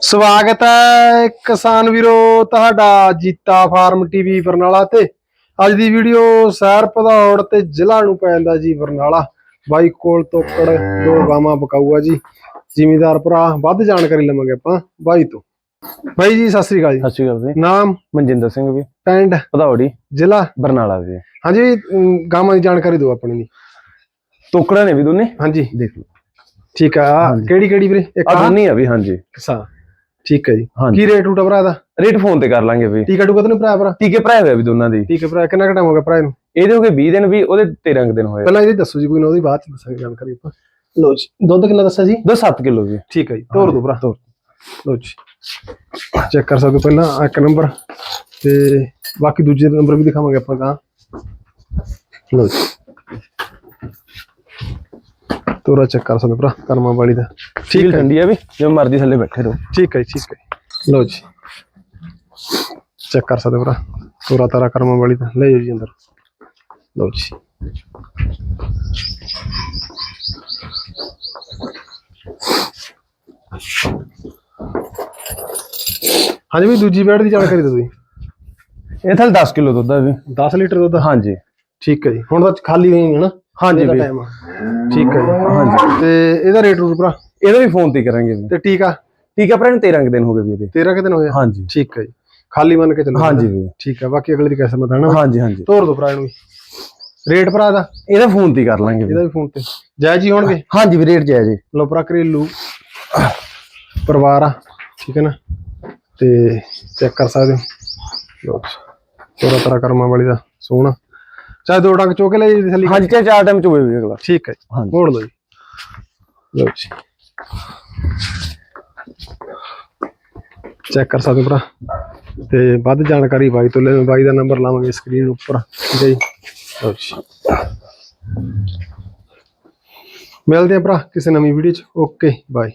ਸਵਾਗਤ ਹੈ ਕਿਸਾਨ ਵੀਰੋ ਤੁਹਾਡਾ ਜੀਤਾ ਫਾਰਮ ਟੀਵੀ ਬਰਨਾਲਾ ਤੇ। ਅੱਜ ਦੀ ਵੀਡੀਓ ਸੈਰ ਪਧੌੜ ਤੇ ਜ਼ਿਲ੍ਹਾ ਨੂੰ ਪੈਂਦਾ ਜੀ ਬਰਨਾਲਾ। ਬਾਈ ਕੋਲ ਤੋਕੜ ਦੋ ਗਾਵਾਂ ਬਕਾਊਆ ਜੀ। ਜ਼ਿਮੀਦਾਰ ਭਰਾ ਵੱਧ ਜਾਣਕਾਰੀ ਲਵਾਂਗੇ ਆਪਾਂ ਬਾਈ ਤੋਂ। ਬਾਈ ਜੀ ਸਤਿ ਸ੍ਰੀ ਅਕਾਲ ਜੀ। ਸਤਿ ਸ਼੍ਰੀ ਅਕਾਲ ਜੀ। ਨਾਮ? ਮਨਜਿੰਦਰ ਸਿੰਘ ਵੀ ਪਿੰਡ? ਭਦੌੜੀ। ਜ਼ਿਲ੍ਹਾ? ਬਰਨਾਲਾ ਵੀ ਹਾਂਜੀ ਅਮ, ਗਾਵਾਂ ਦੀ ਜਾਣਕਾਰੀ ਦਿਓ ਆਪਣੀ ਦੀ ਟੋਕੜਾ ਨੇ ਵੀ ਦੋਨੇ? ਹਾਂਜੀ। ਦੇਖ ਲਓ। ਠੀਕ ਆ। ਕਿਹੜੀ ਕਿਹੜੀ ਵੀਰੇ? ਇੱਕ ਆ ਆ। ਦੋਨੇ ਆ ਵੀ ਹਾਂਜੀ। ਕਿਸਾ ਠੀਕ ਹੈ ਜੀ। ਹਾਂਜੀ। ਕੀ ਰੇਟ ਰੂਟ ਆ ਭਰਾ ਦਾ ਰੇਟ ਫੋਨ ਤੇ ਕਰ ਲਾਂਗੇ ਵੀ। ਟੀਕਾ ਟੂਕਾ ਤਾਂ ਨਹੀਂ ਭਰਾ ਭਰਾ? ਟੀਕੇ ਭਰਾਏ ਹੋਏ ਵੀ ਦੋਨਾਂ ਦੀ। ਠੀਕ ਹੈ ਭਰਾ ਕਿੰਨਾ ਟਾਈਮ ਹੋ ਗਿਆ ਭਰਾ ਨੂੰ ਇਹਦੇ ਹੋ ਗਏ 20 ਦਿਨ ਵੀ ਉਹਦੇ 13 ਕੁ ਦਿਨ ਹੋਏ। ਪਹਿਲਾਂ ਇਹਦੀ ਦੱਸੋ ਜੀ ਕੋਈ ਨਾ ਉਹਦੀ ਬਾਅਦ ਚ ਦੱਸਾਂਗੇ ਜਾਣਕਾਰੀ ਆਪਾਂ। ਲੋ ਜੀ। ਦੁੱਧ ਕਿੰਨਾ ਦੱਸਿਆ ਜੀ? ਦੋ 7 ਕਿਲੋ ਵੀ ਠੀਕ ਹੈ ਜੀ ਤੋਰ ਦੋ ਭਰਾ। ਤੋਰ ਲੋ ਜੀ। ਚੈੱਕ ਕਰ ਸਕਦੇ ਹੋ ਪਹਿਲਾਂ ਆਹ ਇੱਕ ਨੰਬਰ। ਤੇ ਬਾਕੀ ਦੂਜੇ ਨੰਬਰ ਵੀ ਦਿਖਾਵਾਂਗੇ ਆਪਾਂ ਤਾਂ ਲੋ ਜੀ। ਤੋਰਾ ਚੈੱਕ ਕਰ ਸਕਦੇ ਹੋ ਭਰਾ ਕਰਮਾ ਵਾਲੀ ਦਾ। ਠੀਕ ਹੈ ਠੰਡੀ ਆ ਵੀ ਜਿਵੇਂ ਮਰਜ਼ੀ ਥੱਲੇ ਬੈਠੇ ਰਹੋ। ਠੀਕ ਹੈ ਠੀਕ ਹੈ ਲੋ ਜੀ। ਚੈੱਕ ਕਰ ਸਕਦੇ ਹੋ ਭਰਾ ਤੋਰਾ ਤਾਰਾ ਕਰਮਾ ਵਾਲੀ ਦਾ। ਲੈ ਜਾਓ ਜੀ ਅੰਦਰ। ਲੋ ਜੀ। ਹਾਂਜੀ ਵੀ ਦੂਜੀ ਬੈਡ ਦੀ ਜਾਣਕਾਰੀ ਦਿਓ ਤੁਸੀਂ। ਇਹ ਥੱਲੇ 10 ਕਿਲੋ ਦੁੱਧ ਆ ਵੀ। 10 ਲੀਟਰ ਦੁੱਧ ਹਾਂਜੀ। ਠੀਕ ਹੈ ਜੀ। ਹੁਣ ਤਾਂ ਖਾਲੀ ਹੋਈ ਹੈ ਨਾ। ਹਾਂਜੀ ਇਹਦਾ ਵੀ ਟਾਈਮ ਆ। ਠੀਕ ਹੈ ਜੀ ਹਾਂਜੀ। ਤੇ ਇਹਦਾ ਰੇਟ ਰੂਟ ਭਰਾ? ਇਹਦਾ ਵੀ ਫੋਨ ਤੇ ਕਰਾਂਗੇ ਵੀ ਤੇ ਟੀਕਾ ਟੀਕਾ ਭਰਾ ਨੂੰ 13 ਕੁ ਦਿਨ ਹੋ ਗਏ ਵੀ ਇਹਦੇ। 13 ਕਿ ਦਿਨ ਹੋਏ? ਹਾਂਜੀ। ਠੀਕ ਹੈ ਜੀ। ਖਾਲੀ ਮੰਨ ਕੇ ਚੱਲੋ। ਹਾਂਜੀ ਵੀ ਠੀਕ ਹੈ ਬਾਕੀ ਅਗਲੇ ਦੀ ਕਿਸਮਤ ਮਤ ਹੈ ਨਾ। ਹਾਂਜੀ ਹਾਂਜੀ। ਤੋਰ ਦੋ ਭਰਾ ਵੀ। ਰੇਟ ਭਰਾ ਦਾ ਇਹਦਾ ਫੋਨ ਤੇ ਕਰ ਲਾਂਗੇ ਇਹਦਾ ਵੀ ਵੀ ਫੋਨ ਤੇ। ਜਾਇਜ਼ ਹੀ ਹੋਣਗੇ? ਹਾਂਜੀ ਵੀ ਰੇਟ ਜਾਇਜ਼ ਜੀ ਲੋ ਭਰਾ ਘਰੇਲੂ ਪਰਿਵਾਰ ਆ। ਠੀਕ ਹੈ ਨਾ? ਤੇ ਚੈੱਕ ਕਰ ਸਕਦੇ ਹੋ। ਲੋ ਤੋਰਾ ਤਰਾ ਕਰਮਾਂ ਵਾਲੀ ਦਾ ਸੋਹਣਾ। ਚਾਹੇ ਦੋ ਡੰਗ ਚੋਕੇ ਲੈ ਜੀ ਥੱਲੇ। ਹਾਂਜੀ ਚਾਹੇ ਚਾਰ ਟਾਈਮ ਚ ਹੋਵੇ ਵੀ ਅਗਲਾ। ਠੀਕ ਹੈ। ਹਾਂਜੀ। ਮੋੜ ਲਓ ਜੀ। ਲੋ ਜੀ। ਚੈੱਕ ਕਰ ਸਕਦੇ ਭਰਾ। ਤੇ ਵੱਧ ਜਾਣਕਾਰੀ ਬਾਈ ਤੋਂ ਲੈ ਲਓ। ਬਾਈ ਦਾ ਨੰਬਰ ਲਾਵਾਂਗੇ ਸਕਰੀਨ ਉੱਪਰ। ਠੀਕ ਹੈ ਜੀ। ਲਓ ਜੀ। ਮਿਲਦੇ ਆ ਭਰਾ ਕਿਸੇ ਨਵੀਂ ਵੀਡੀਓ ਚ। Okay bye